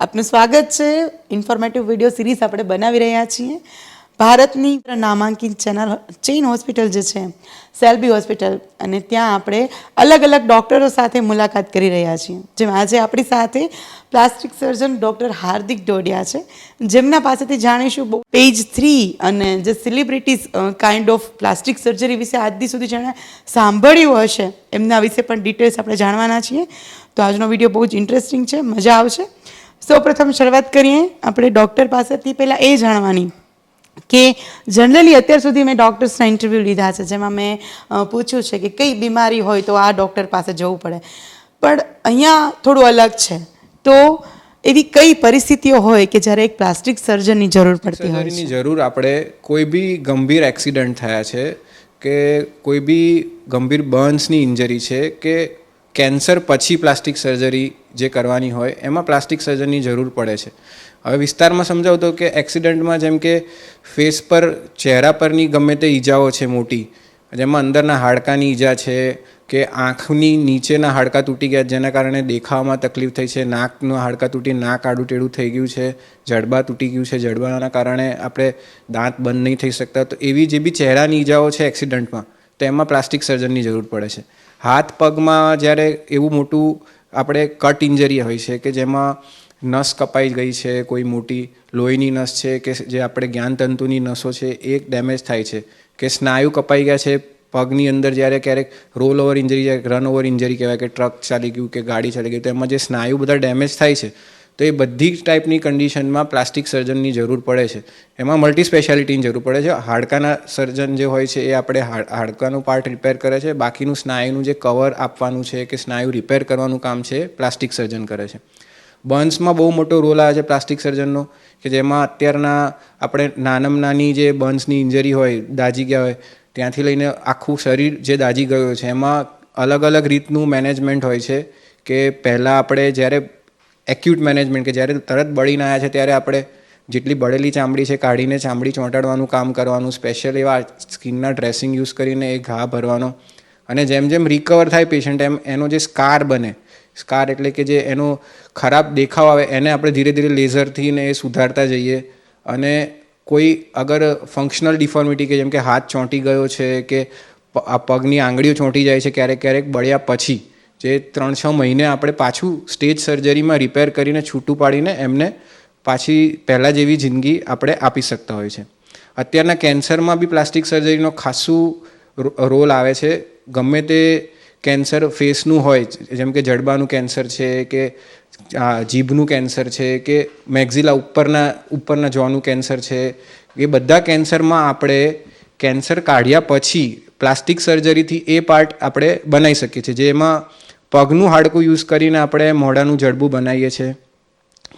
આપનું સ્વાગત છે. ઇન્ફોર્મેટિવ વીડિયો સિરીઝ આપણે બનાવી રહ્યા છીએ. ભારતની નામાંકિત ચેનલ ચેઇન હોસ્પિટલ જે છે, સેલ્બી હોસ્પિટલ, અને ત્યાં આપણે અલગ અલગ ડૉક્ટરો સાથે મુલાકાત કરી રહ્યા છીએ. જેમાં આજે આપણી સાથે plastic surgeon doctor Hardik Dodiya છે. જેમના પાસેથી જાણીશું પેજ થ્રી અને જે celebrities kind of plastic surgery વિશે આજ સુધી જેણે સાંભળ્યું હશે, એમના વિશે પણ ડિટેલ્સ આપણે જાણવાના છીએ. તો આજનો વીડિયો બહુ જ ઇન્ટરેસ્ટિંગ છે. મજા આવશે. સૌપ્રથમ શરૂઆત કરીએ આપણે ડૉક્ટર પાસેથી પહેલાં એ જાણવાની કે જનરલી અત્યાર સુધી મેં ડૉક્ટર્સના ઇન્ટરવ્યૂ લીધા છે જેમાં મેં પૂછ્યું છે કે કઈ બીમારી હોય તો આ ડૉક્ટર પાસે જવું પડે. પણ અહીંયા થોડું અલગ છે. તો એવી કઈ પરિસ્થિતિઓ હોય કે જ્યારે એક પ્લાસ્ટિક સર્જનની જરૂર પડતી હોય જરૂર આપણે કોઈ બી ગંભીર એક્સિડન્ટ થયા છે કે કોઈ બી ગંભીર બર્ન્સની ઇન્જરી છે કે કેન્સર પછી પ્લાસ્ટિક સર્જરી જે કરવાની હોય, એમાં પ્લાસ્ટિક સર્જનની જરૂર પડે છે. હવે વિસ્તારમાં સમજાવું તો કે એક્સિડન્ટમાં જેમ કે ફેસ પર, ચહેરા પરની ગમે તે ઈજાઓ છે મોટી, જેમાં અંદરના હાડકાની ઈજા છે કે આંખની નીચેના હાડકાં તૂટી ગયા જેના કારણે દેખાવામાં તકલીફ થઈ છે, નાકનું હાડકાં તૂટી, નાક આડું ટેડું થઈ ગયું છે, જડબા તૂટી ગયું છે, જડબાના કારણે આપણે દાંત બંધ નહીં થઈ શકતા. તો એવી જે બી ચહેરાની ઈજાઓ છે એક્સિડન્ટમાં, તો એમાં પ્લાસ્ટિક સર્જનની જરૂર પડે છે. હાથ પગમાં જ્યારે એવું મોટું આપણે કટ ઇન્જરી હોય છે કે જેમાં નસ કપાઈ ગઈ છે, કોઈ મોટી લોહીની નસ છે કે જે આપણે જ્ઞાનતંતુની નસો છે, એ ડેમેજ થાય છે. કે સ્નાયુ કપાઈ ગયા છે, પગની અંદર જ્યારે ક્યારેક roll over injury run over injury કહેવાય કે ટ્રક ચાલી ગયું કે ગાડી ચાલી ગયું તો એમાં જે સ્નાયુ બધા ડેમેજ થાય છે તો એ બધી જ ટાઈપની કન્ડિશનમાં પ્લાસ્ટિક સર્જનની જરૂર પડે છે. એમાં મલ્ટી સ્પેશિયાલિટીની જરૂર પડે છે. હાડકાના સર્જન જે હોય છે, એ આપણે હાડ- હાડકાનું પાર્ટ રિપેર કરે છે. બાકીનું સ્નાયુનું જે કવર આપવાનું છે કે સ્નાયુ રિપેર કરવાનું કામ છે પ્લાસ્ટિક સર્જન કરે છે. બન્સમાં બહુ મોટો રોલ આવે છે પ્લાસ્ટિક સર્જનનો કે જેમાં અત્યારના આપણે નાનામાં નાની જે બન્સની ઇન્જરી હોય, દાજી ગયા હોય, ત્યાંથી લઈને આખું શરીર જે દાજી ગયું છે, એમાં અલગ અલગ રીતનું મેનેજમેન્ટ હોય છે કે પહેલાં આપણે જ્યારે એક્યુટ મેનેજમેન્ટ કે જ્યારે તરત બળીને આવ્યા છે, ત્યારે આપણે જેટલી બળેલી ચામડી છે, કાઢીને ચામડી ચોંટાડવાનું કામ કરવાનું સ્પેશિયલ એવા સ્કિનના ડ્રેસિંગ યુઝ કરીને એ ઘા ભરવાનો. અને જેમ જેમ રિકવર થાય પેશન્ટ એમ એનો જે સ્કાર બને સ્કાર એટલે કે જે એનો ખરાબ દેખાવ આવે, એને આપણે ધીરે ધીરે લેઝરથી ને એ સુધારતા જઈએ. અને કોઈ અગર ફંક્શનલ ડિફોર્મિટી કે જેમ કે હાથ ચોંટી ગયો છે, કે પગની આંગળીઓ ચોંટી જાય છે, ક્યારેક ક્યારેક બળ્યા પછી જે ત્રણ છ મહિને આપણે પાછું સ્ટેજ સર્જરીમાં રિપેર કરીને છૂટું પાડીને એમને પાછી પહેલાં જેવી જિંદગી આપણે આપી શકતા હોય છે. અત્યારના કેન્સરમાં બી પ્લાસ્ટિક સર્જરીનો ખાસું રોલ આવે છે. ગમે તે કેન્સર ફેસનું હોય, જેમ કે જડબાનું કેન્સર છે કે જીભનું કેન્સર છે કે મેક્ઝિલા ઉપરના ઉપરના જોનું કેન્સર છે, એ બધા કેન્સરમાં આપણે કેન્સર કાઢ્યા પછી પ્લાસ્ટિક સર્જરીથી એ પાર્ટ આપણે બનાવી શકીએ છીએ. જેમાં પગનું હાડકું યુઝ કરીને આપણે મોઢાનું જડબું બનાવીએ છીએ.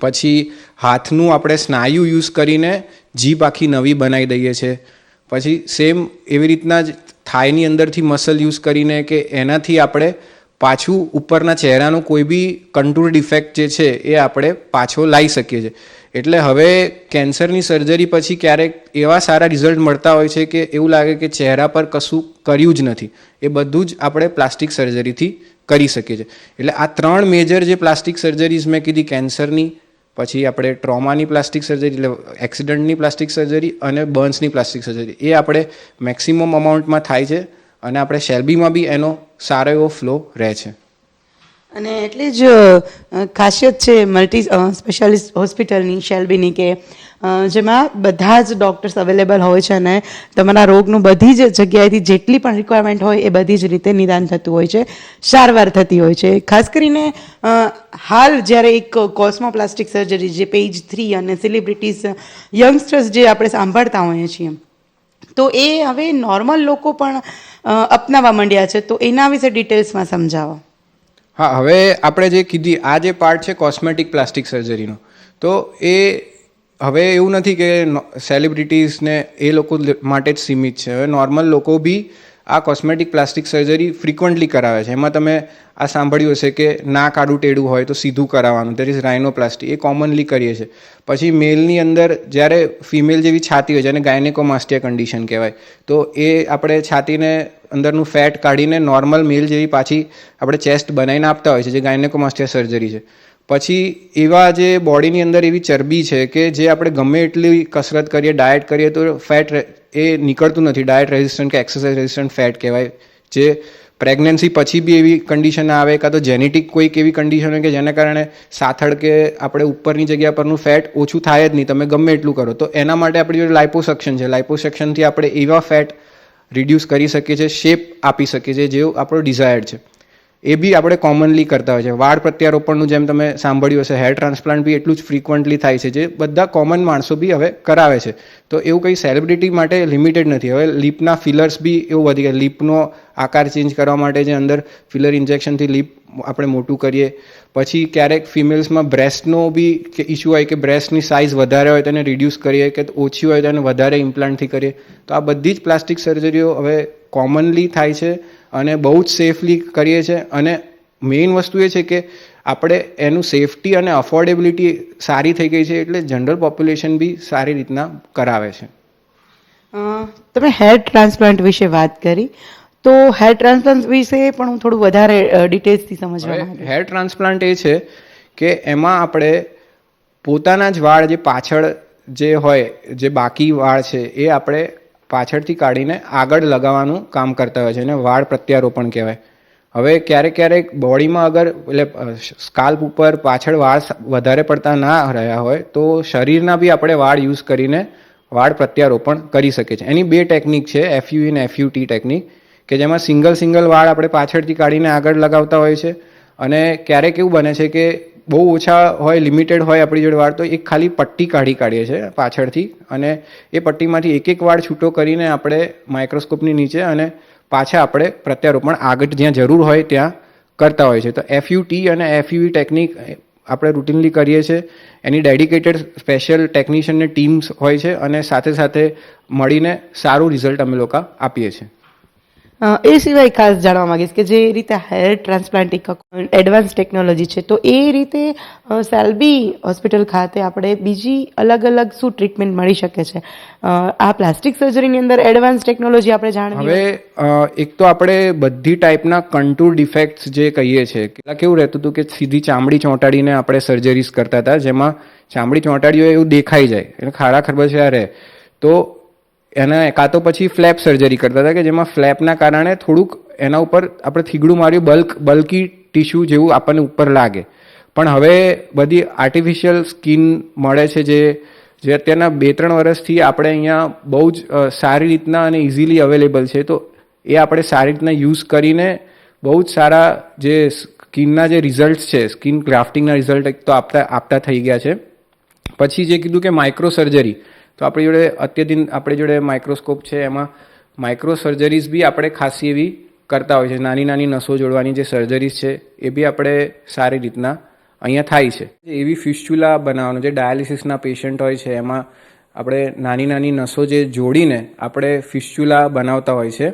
પછી હાથનું આપણે સ્નાયુ યુઝ કરીને જીભ આખી નવી બનાવી દઈએ છીએ. પછી સેમ એવી રીતના જ થાયની અંદરથી મસલ યુઝ કરીને કે એનાથી આપણે પાછું ઉપરના ચહેરાનો કોઈ બી કંટુર ડિફેક્ટ જે છે એ આપણે પાછો લાવી શકીએ છીએ. એટલે હવે કેન્સરની સર્જરી પછી ક્યારેક એવા સારા રિઝલ્ટ મળતા હોય છે કે એવું લાગે કે ચહેરા પર કશું કર્યું જ નથી. એ બધું જ આપણે પ્લાસ્ટિક સર્જરીથી કરી શકીએ છીએ. એટલે આ ત્રણ મેજર જે પ્લાસ્ટિક સર્જરીઝ મેં કીધી, કેન્સરની, પછી આપણે ટ્રોમાની પ્લાસ્ટિક સર્જરી એટલે એક્સિડન્ટની પ્લાસ્ટિક સર્જરી અને બર્ન્સની પ્લાસ્ટિક સર્જરી એ આપણે મેક્સિમમ અમાઉન્ટમાં થાય છે. અને આપણે શેલ્બીમાં બી એનો સારો એવો ફ્લો રહે છે. અને એટલે જ ખાસિયત છે મલ્ટી સ્પેશિયાલિસ્ટ હોસ્પિટલની શેલ્બીની કે જેમાં બધા જ ડૉક્ટર્સ અવેલેબલ હોય છે અને તમારા રોગનું બધી જ જગ્યાએથી જેટલી પણ રિક્વાયરમેન્ટ હોય એ બધી જ રીતે નિદાન થતું હોય છે, સારવાર થતી હોય છે. ખાસ કરીને હાલ જ્યારે એક કોસ્મોપ્લાસ્ટિક સર્જરી જે પેજ થ્રી અને સેલિબ્રિટીઝ યંગસ્ટર્સ જે આપણે સાંભળતા હોઈએ છીએ, તો એ હવે નોર્મલ લોકો પણ અપનાવવા માંડ્યા છે, તો એના વિશે ડિટેલ્સમાં સમજાવો. હા, હવે આપણે જે કીધી, આ જે પાર્ટ છે કોસ્મેટિક પ્લાસ્ટિક સર્જરીનો તો એ હવે એવું નથી કે સેલિબ્રિટીઝને એ લોકો માટે જ સીમિત છે. હવે નોર્મલ લોકો બી આ કોસ્મેટિક પ્લાસ્ટિક સર્જરી ફ્રિકવન્ટલી કરાવે છે. એમાં તમે આ સાંભળ્યું હશે કે નાક આડું ટેડું હોય તો સીધું કરાવવાનું. દેટ ઇઝ રાઇનોપ્લાસ્ટી એ કોમનલી કરીએ છીએ. પછી મેલની અંદર જ્યારે ફિમેલ જેવી છાતી હોય, જેને ગાયનેકોમાસ્ટિયા કન્ડિશન કહેવાય, તો એ આપણે છાતીને અંદરનું ફેટ કાઢીને નોર્મલ મેલ જેવી પાછી આપણે ચેસ્ટ બનાવીને આપતા હોય છે, જે ગાયનેકોમાસ્ટિયા સર્જરી છે. પછી એવા જે બોડીની અંદર એવી ચરબી છે કે જે આપણે ગમે એટલી કસરત કરીએ ડાયટ કરીએ તો ફેટ એ નીકળતું નથી. ડાયટ રેઝિસ્ટન્ટ કે એક્સરસાઇઝ રેઝિસ્ટન્ટ ફેટ કહેવાય. જે પ્રેગ્નન્સી પછી બી એવી કન્ડિશન આવે કાં તો જેનેટિક કોઈક એવી કન્ડિશન હોય કે જેના કારણે સાથળ કે આપણે ઉપરની જગ્યા પરનું ફેટ ઓછું થાય જ નહીં. તમે ગમે એટલું કરો. તો એના માટે આપણી જોડે લાઇપોસેક્શન છે. લાઇપોસેક્શનથી આપણે એવા ફેટ રિડ્યુસ કરી શકીએ છીએ શેપ આપી શકીએ છીએ જેવું આપણો ડિઝાયર છે. એ બી આપણે કોમનલી કરતા હોય છે. વાળ પ્રત્યારોપણનું જેમ તમે સાંભળ્યું હશે હેર ટ્રાન્સપ્લાન્ટ બી એટલું જ ફ્રિકવન્ટલી થાય છે, જે બધા કોમન માણસો બી હવે કરાવે છે. તો એવું કંઈ સેલિબ્રિટી માટે લિમિટેડ નથી. હવે લીપના ફિલર્સ બી એવું વધી ગયા. લીપનો આકાર ચેન્જ કરવા માટે જે અંદર ફિલર ઇન્જેક્શનથી લીપ આપણે મોટું કરીએ. પછી ક્યારેક ફિમેલ્સમાં બ્રેસ્ટનો બી કે ઇસ્યુ હોય કે બ્રેસ્ટની સાઇઝ વધારે હોય તેને રિડ્યુસ કરીએ કે ઓછી હોય તેને વધારે ઇમ્પ્લાન્ટથી કરીએ. તો આ બધી જ પ્લાસ્ટિક સર્જરીઓ હવે કોમનલી થાય છે. અને બહુ જ સેફલી કરીએ છીએ અને મેઇન વસ્તુ એ છે કે આપણે એનું સેફટી અને અફોર્ડેબિલિટી સારી થઈ ગઈ છે એટલે જનરલ પોપ્યુલેશન બી સારી રીતના કરાવે છે. તમે હેર ટ્રાન્સપ્લાન્ટ વિશે વાત કરી. તો હેર ટ્રાન્સપ્લાન્ટ વિશે પણ હું થોડું વધારે ડિટેલ્સથી સમજવા હેર ટ્રાન્સપ્લાન્ટ એ છે કે એમાં આપણે પોતાના જ વાળ જે પાછળ જે હોય જે બાકી વાળ છે એ આપણે પાછળથી કાઢીને આગળ લગાવવાનું કામ કરતા હોય છે એને વાળ પ્રત્યારોપણ કહેવાય. હવે ક્યારેક ક્યારેક બોડીમાં અગર એટલે સ્કાલ્પ ઉપર પાછળ વાળ વધારે પડતા ના રહ્યા હોય તો શરીરના બી આપણે વાળ યુઝ કરીને વાળ પ્રત્યારોપણ કરી શકીએ છીએ. એની બે ટેકનિક છે એફયુ ઇન એફયુ ટી ટેકનિક, કે જેમાં સિંગલ સિંગલ વાળ આપણે પાછળથી કાઢીને આગળ લગાવતા હોય છે. અને ક્યારેક એવું બને છે કે બહુ ઓછા હોય લિમિટેડ હોય આપણી જોડે વાળ, તો એક ખાલી પટ્ટી કાઢી કાઢીએ છીએ પાછળથી. અને એ પટ્ટીમાંથી એક એક વાળ છૂટો કરીને આપણે માઇક્રોસ્કોપની નીચે અને પાછા આપણે પ્રત્યારોપણ આગળ જ્યાં જરૂર હોય ત્યાં કરતા હોય છે તો એફયુટી અને એફયુઈ ટેકનિક આપણે રૂટીનલી કરીએ છીએ. એની ડેડિકેટેડ સ્પેશિયલ ટેકનિશિયનની ટીમ્સ હોય છે અને સાથે સાથે મળીને સારું રિઝલ્ટ અમે લોકો આપીએ છીએ. એ સિવાય ખાસ જાણવા માંગીશ કે જે રીતે હેર ટ્રાન્સપ્લાન્ટ એક એડવાન્સ ટેકનોલોજી છે, તો એ રીતે સેલ્બી હોસ્પિટલ ખાતે આપણે બીજી અલગ અલગ શું ટ્રીટમેન્ટ મળી શકે છે? આ પ્લાસ્ટિક સર્જરીની અંદર એડવાન્સ ટેકનોલોજી આપણે જાણવી હવે એક તો આપણે બધી ટાઈપના કન્ટુર ડિફેક્ટ્સ જે કહીએ છીએ કેટલા કેવું રહેતું હતું કે સીધી ચામડી ચોંટાડીને આપણે સર્જરીસ કરતા હતા, જેમાં ચામડી ચોંટાડી હોય એવું દેખાઈ જાય, એટલે ખારા ખરબચિયા રહે. તો એના કાં તો પછી ફ્લેપ સર્જરી કરતા હતા કે જેમાં ફ્લેપના કારણે થોડુંક એના ઉપર આપણે થીગડું માર્યું બલ્ક બલ્કી ટીશ્યુ જેવું આપણને ઉપર લાગે. પણ હવે બધી આર્ટિફિશિયલ સ્કિન મળે છે જે જે અત્યારના બે ત્રણ વર્ષથી આપણે અહીંયા બહુ જ સારી રીતના અને ઇઝીલી અવેલેબલ છે. તો એ આપણે સારી રીતના યુઝ કરીને બહુ જ સારા જે સ્કિનના જે રિઝલ્ટ છે, સ્કિન ગ્રાફ્ટિંગના રિઝલ્ટ એક તો આપતા આપતા થઈ ગયા છે. પછી જે કીધું કે માઇક્રો સર્જરી તો આપણી જોડે અત્યધિન આપણી જોડે માઇક્રોસ્કોપ છે, એમાં માઇક્રો સર્જરીઝ બી આપણે ખાસી એવી કરતા હોય છે. નાની નાની નસો જોડવાની જે સર્જરીઝ છે, એ બી આપણે સારી રીતના અહીંયા થાય છે. એવી ફિસ્ચ્યુલા બનાવવાનું, જે ડાયાલિસિસના પેશન્ટ હોય છે, એમાં આપણે નાની નાની નસો જે જોડીને આપણે ફિસ્ચ્યુલા બનાવતા હોય છે,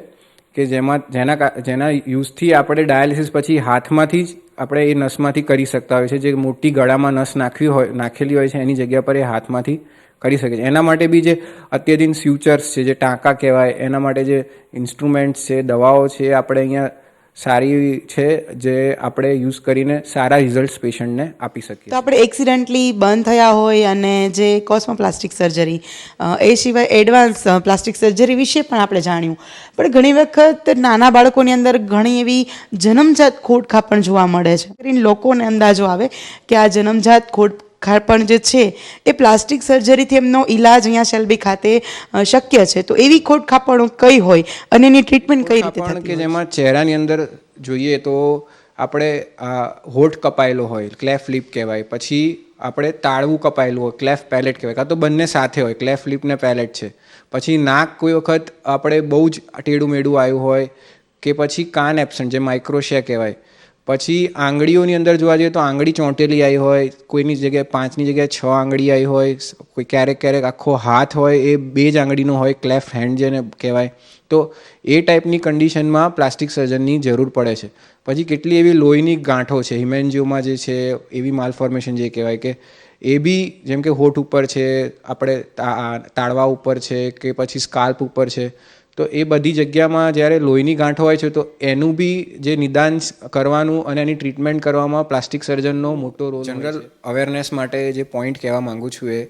કે જેમાં, જેના જેના યુઝથી આપણે ડાયાલિસિસ પછી હાથમાંથી જ આપણે એ નસમાંથી કરી શકતા હોય છે. જે મોટી ગળામાં નસ નાખવી હોય, નાખેલી હોય છે, એની જગ્યા પર એ હાથમાંથી કરી શકે છે. એના માટે બી જે અત્યાધીન ફ્યુચર્સ છે જે ટાંકા કહેવાય એના માટે જે ઇન્સ્ટ્રુમેન્ટ્સ છે દવાઓ છે આપણે અહીંયા સારી છે જે આપણે યુઝ કરીને સારા રિઝલ્ટ્સ પેશન્ટને આપી શકીએ તો આપણે એક્સિડન્ટલી બંધ થયા હોય અને જે કોસ્મો પ્લાસ્ટિક સર્જરી એ સિવાય એડવાન્સ પ્લાસ્ટિક સર્જરી વિશે પણ આપણે જાણ્યું. પણ ઘણી વખત નાના બાળકોની અંદર ઘણી એવી જન્મજાત ખોડખાપ પણ જોવા મળે છે. લોકોને અંદાજો આવે કે આ જન્મજાત ખોડ ખાપણ જે છે એ પ્લાસ્ટિક સર્જરીથી એમનો ઈલાજ અહીંયા શેલ્બી ખાતે શક્ય છે. તો એવી ખોટ ખાપણો કઈ હોય અને એની ટ્રીટમેન્ટ કઈ રીતે પણ થતી કે જેમાં ચહેરાની અંદર જોઈએ તો આપણે આ હોઠ કપાયેલો હોય ક્લેફ લિપ કહેવાય પછી આપણે તાળવું કપાયેલું હોય ક્લેફ પેલેટ કહેવાય કાં તો બંને સાથે હોય ક્લેફ લિપ ને પેલેટ છે. પછી નાક કોઈ વખત આપણે બહુ જ ટેડું મેડું આવ્યું હોય કે પછી કાન એબસન્ટ જે માઇક્રોશિયા કહેવાય પછી આંગળીઓની અંદર જોવા જઈએ તો આંગળી ચોંટેલી આવી હોય, કોઈની જગ્યાએ પાંચની જગ્યાએ છ આંગળી આવી હોય કોઈ ક્યારેક ક્યારેક આખો હાથ હોય, એ બે જ આંગળીનો હોય ક્લેફ હેન્ડ જેને કહેવાય. તો એ ટાઈપની કન્ડિશનમાં પ્લાસ્ટિક સર્જનની જરૂર પડે છે. પછી કેટલી એવી લોહીની ગાંઠો છે હિમેન્જીઓમાં જે છે, એવી માલફોર્મેશન જે કહેવાય કે, એ બી જેમ કે હોઠ ઉપર છે, આપણે તાળવા ઉપર છે, કે પછી સ્કાલ્પ ઉપર છે તો એ બધી જગ્યામાં જ્યારે લોહીની ગાંઠ હોય છે તો એનું બી જે નિદાન કરવાનું અને એની ટ્રીટમેન્ટ કરવામાં પ્લાસ્ટિક સર્જનનો મોટો રોલ જનરલ અવેરનેસ માટે જે પોઈન્ટ કહેવા માંગુ છું એ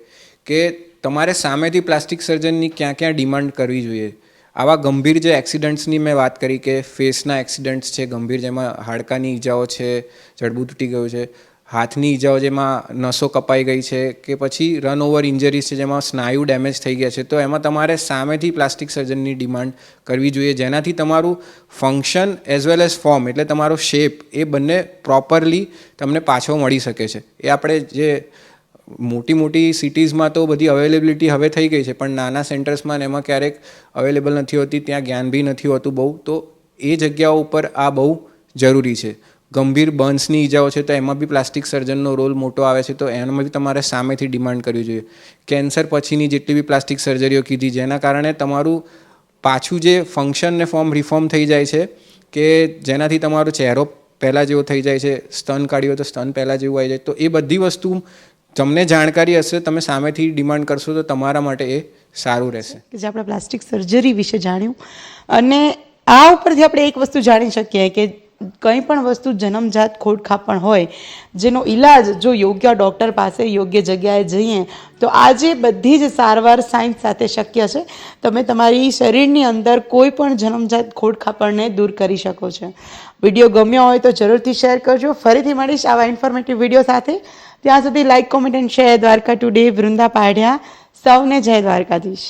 કે તમારે સામેથી પ્લાસ્ટિક સર્જનની ક્યાં ક્યાં ડિમાન્ડ કરવી જોઈએ? આવા ગંભીર જે એક્સિડન્ટ્સની મેં વાત કરી કે ફેસના એક્સિડન્ટ્સ છે ગંભીર જેમાં હાડકાની ઈજાઓ છે જડબું તૂટી ગયું છે હાથની ઈજાઓ જેમાં નસો કપાઈ ગઈ છે કે પછી રન ઓવર ઇન્જરીઝ છે જેમાં સ્નાયુ ડેમેજ થઈ ગયા છે, તો એમાં તમારે સામેથી પ્લાસ્ટિક સર્જનની ડિમાન્ડ કરવી જોઈએ. જેનાથી તમારું function as well as form એટલે તમારો શેપ એ બંને પ્રોપરલી તમને પાછો મળી શકે છે. એ આપણે જે મોટી મોટી સિટીઝમાં તો બધી અવેલેબિલિટી હવે થઈ ગઈ છે, પણ નાના સેન્ટર્સમાં ને એમાં ક્યારેક અવેલેબલ નથી હોતી, ત્યાં જ્ઞાન બી નથી હોતું બહુ, તો એ જગ્યાઓ ઉપર આ બહુ જરૂરી છે. ગંભીર બર્ન્સની ઈજાઓ છે, તો એમાં બી પ્લાસ્ટિક સર્જનનો રોલ મોટો આવે છે, તો એનામાં બી તમારે સામેથી ડિમાન્ડ કરવી જોઈએ. કેન્સર પછીની જેટલી બી પ્લાસ્ટિક સર્જરીઓ કીધી, જેના કારણે તમારું પાછું જે ફંક્શન ને ફોર્મ રિફોર્મ થઈ જાય છે, કે જેનાથી તમારો ચહેરો પહેલાં જેવો થઈ જાય છે, સ્તન કાઢ્યો તો સ્તન પહેલાં જેવું આવી જાય, તો એ બધી વસ્તુ તમને જાણકારી હશે, તમે સામેથી ડિમાન્ડ કરશો, તો તમારા માટે એ સારું રહેશે. કે જે આપણે પ્લાસ્ટિક સર્જરી વિશે જાણ્યું. અને આ ઉપરથી આપણે એક વસ્તુ જાણી શકીએ કે કંઈ પણ વસ્તુ જન્મજાત ખોડ ખાપણ હોય, જેનો ઈલાજ જો યોગ્ય ડૉક્ટર પાસે યોગ્ય જગ્યાએ જઈએ, તો આજે બધી જ સારવાર સાયન્સ સાથે શક્ય છે. તમે તમારી શરીરની અંદર કોઈ પણ જન્મજાત ખોડ ખાપણને દૂર કરી શકો છો. વીડિયો ગમ્યો હોય તો જરૂરથી શેર કરજો. ફરીથી મળીશ આવા ઇન્ફોર્મેટિવ વીડિયો સાથે. ત્યાં સુધી like comment and share Dwarka today Vrunda Padya સૌને જય દ્વારકાધીશ.